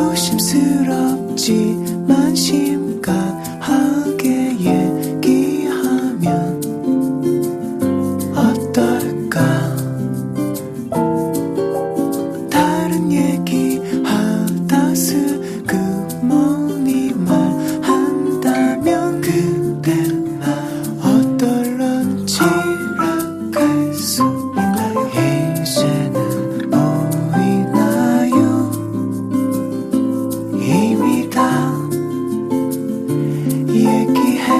조심스럽지만 심각한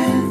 friends.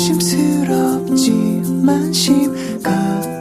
의심스럽지만 심각